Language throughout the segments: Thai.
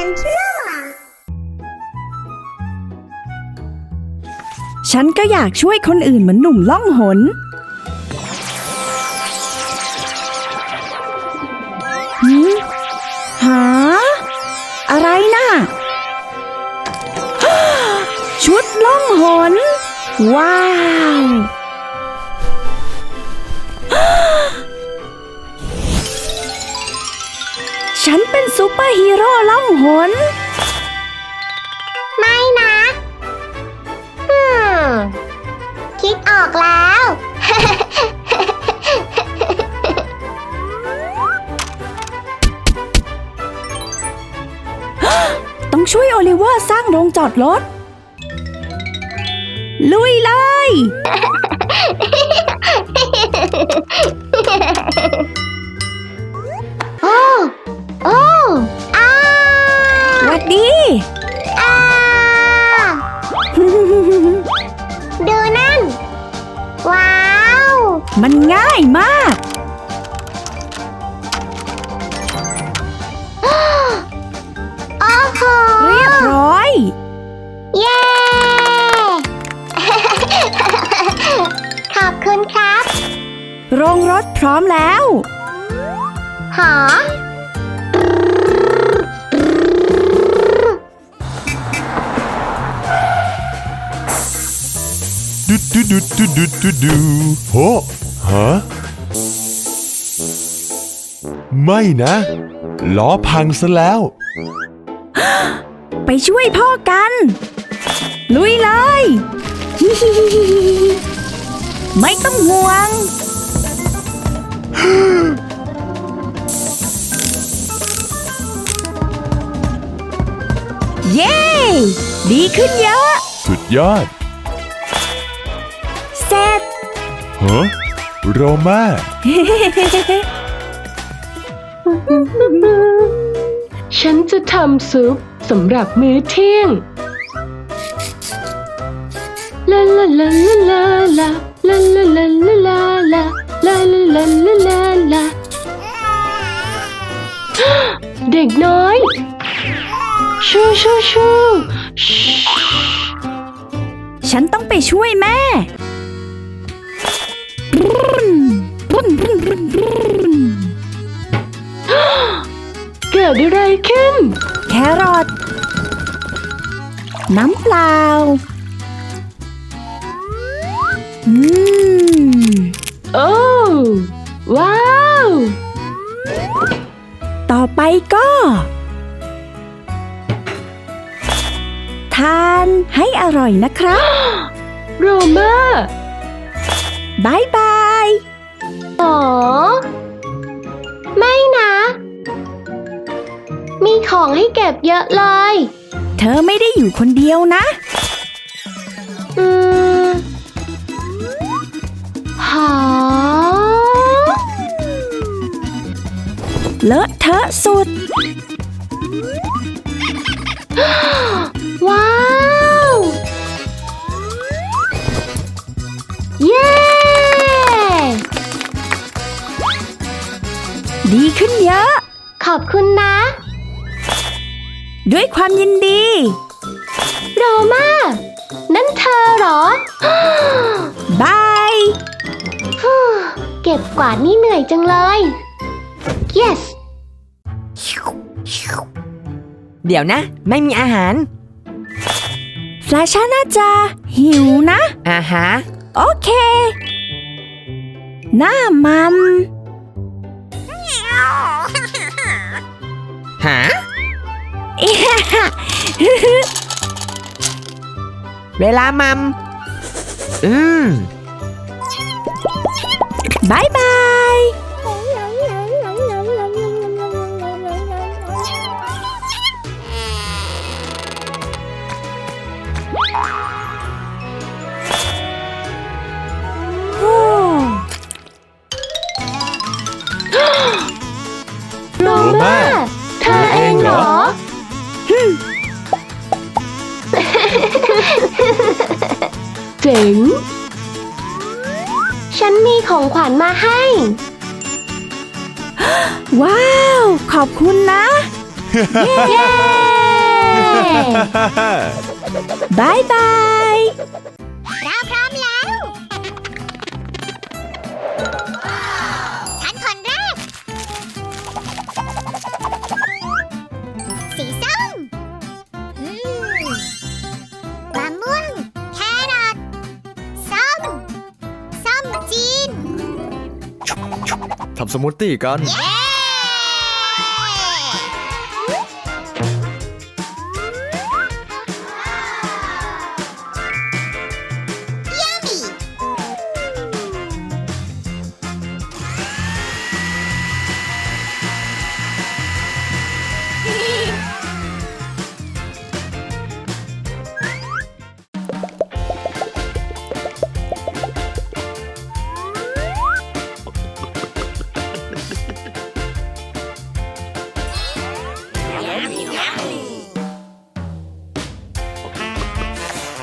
and Noah. ฉันก็อยากช่วยคนอื่นเหมือนหนุ่มล่องหน หืมหา อะไรน่ะ ชุดล่องหน ว้าว ฉันเป็นซูเปอร์ฮีโร่ล่องหน ไม่นะฮึมคิดออกแล้ว ต้องช่วยโอลิเวอร์สร้างโรงจอดรถ ลุยเลย ดูนั่น ว้าว มันง่ายมาก โอ้โห เรียบร้อย เย้ ขอบคุณครับ โรงรถพร้อมแล้ว หอ ดูดูดูดูดูดูดูโหฮะไม่นะล้อพังซะแล้ว ไปช่วยพ่อกัน ลุยเลย ไม่ต้องห่วง เย้ ดีขึ้นเยอะ สุดยอด ฮะโรมาฉันจะทำซุปสำหรับมื้อเที่ยงลาลาลาลาลาลาลาลาลาลาลาลาลาลาลาลาลาเด็กน้อย ชูชูชูฉันต้องไปช่วยแม่ กิดอะไรขึ้น แครอทน้ำเปล่า อืม โอ้ ว้าว ต่อไปก็ ทานให้อร่อยนะครับ โรมาบายบาย อ๋อ ไม่นะมี ของให้เก็บเยอะเลย เธอไม่ได้อยู่คนเดียวนะ อืมหอเลอะเทอะสุด ว้าว เย้ ดีขึ้นเยอะ ขอบคุณนะ ด้วยความยินดี โรมา นั่นเธอเหรอ บายฮู้เก็บกวาดนี่เหนื่อยจังเลย yes เดี๋ยวนะ ไม่มีอาหาร ฟลาชาน่าจะหิวนะ อาฮะโอเค หน้ามัม หาอิฮะฮะ เวลามัม อืมบายบาย็น ฉันมีของขวัญมาให้ ว้าว ขอบคุณนะ เย้ บายบาย สมูทตี้กัน เย้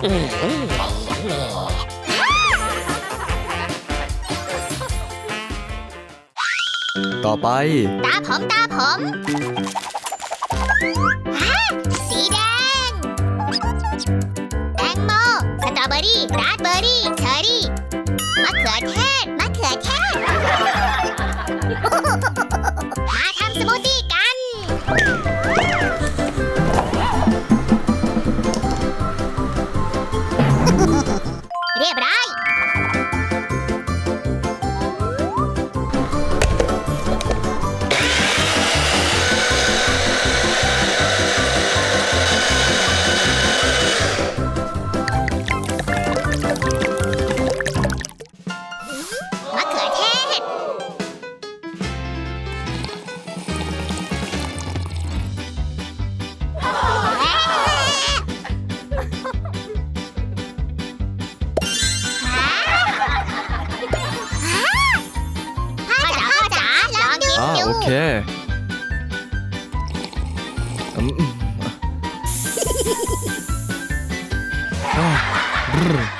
ต่อไป ตาผมตาผมสีแดง แตงโม สตรอเบอรี่ราสเบอรี่ เชอรี่ มะเขือเทศ มะเขือเทศ cerebral. Okay. Um, mm. oh.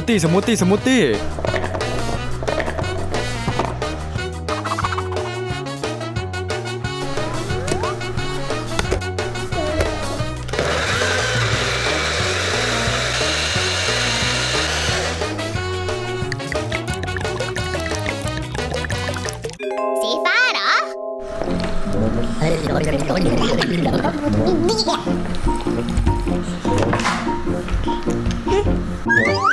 มูทตี้สมูทตี้สมูทตี้สีฟ้าเหรอนี่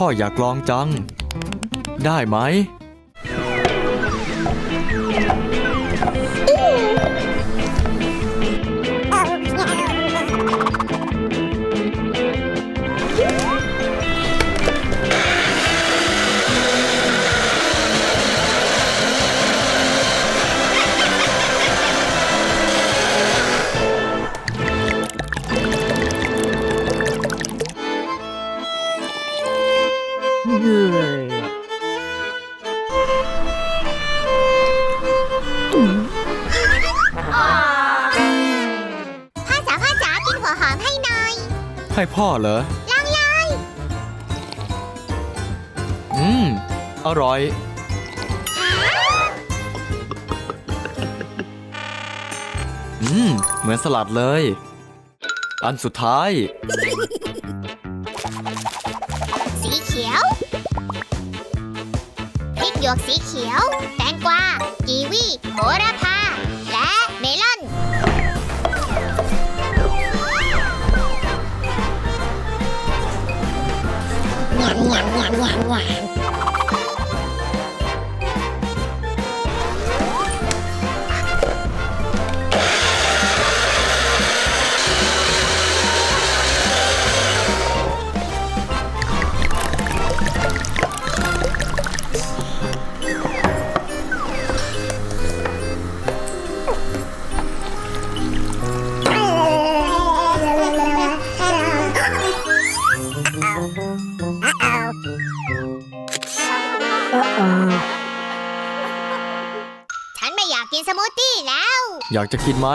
พ่ออยากลองจัง ได้ไหม พ่อเหรอลองเลยอืม อร่อย อืม เหมือนสลัดเลย อันสุดท้าย สีเขียวพริกหยวกสีเขียว แตงกวากีวีโหระพา และเมลอน หวานหวานหวาน อยากจะกินไหม